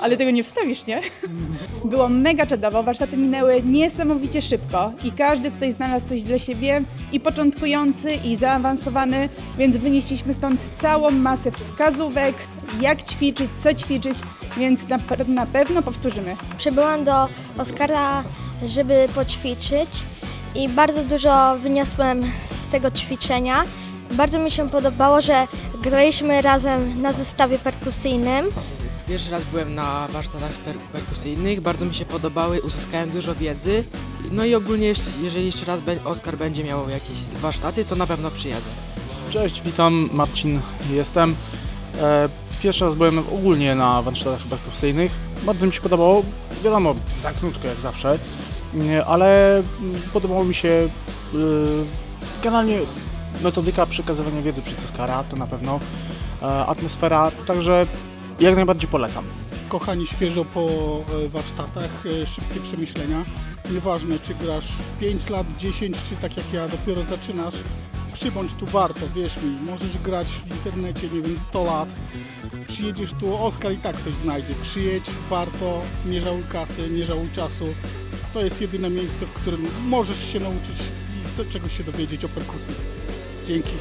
Ale tego nie wstawisz, nie? Było mega czadowo, warsztaty minęły niesamowicie szybko i każdy tutaj znalazł coś dla siebie i początkujący i zaawansowany, więc wynieśliśmy stąd całą masę wskazówek, jak ćwiczyć, co ćwiczyć, więc na, na pewno powtórzymy. Przybyłam do Oskara, żeby poćwiczyć i bardzo dużo wyniosłem z tego ćwiczenia. Bardzo mi się podobało, że graliśmy razem na zestawie perkusyjnym. Pierwszy raz byłem na warsztatach per perkusyjnych, bardzo mi się podobały, uzyskałem dużo wiedzy. No i ogólnie, jeszcze, jeżeli jeszcze raz Oskar będzie miał jakieś warsztaty, to na pewno przyjadę. Cześć, witam, Marcin jestem. E, Pierwszy raz byłem ogólnie na warsztatach perkusyjnych. Bardzo mi się podobało, wiadomo, za krótko jak zawsze, nie, ale mm, podobało mi się y, generalnie metodyka przekazywania wiedzy przez Oskara, to na pewno, e, atmosfera, także jak najbardziej polecam. Kochani, świeżo po e, warsztatach, e, szybkie przemyślenia. Nieważne, czy grasz 5 lat, 10, czy tak jak ja, dopiero zaczynasz, przybądź tu warto, wierz mi. Możesz grać w internecie, nie wiem, 100 lat. Przyjedziesz tu, Oskar i tak coś znajdzie. Przyjedź, warto, nie żałuj kasy, nie żałuj czasu. To jest jedyne miejsce, w którym możesz się nauczyć i co, czegoś się dowiedzieć o perkusji. Dzięki.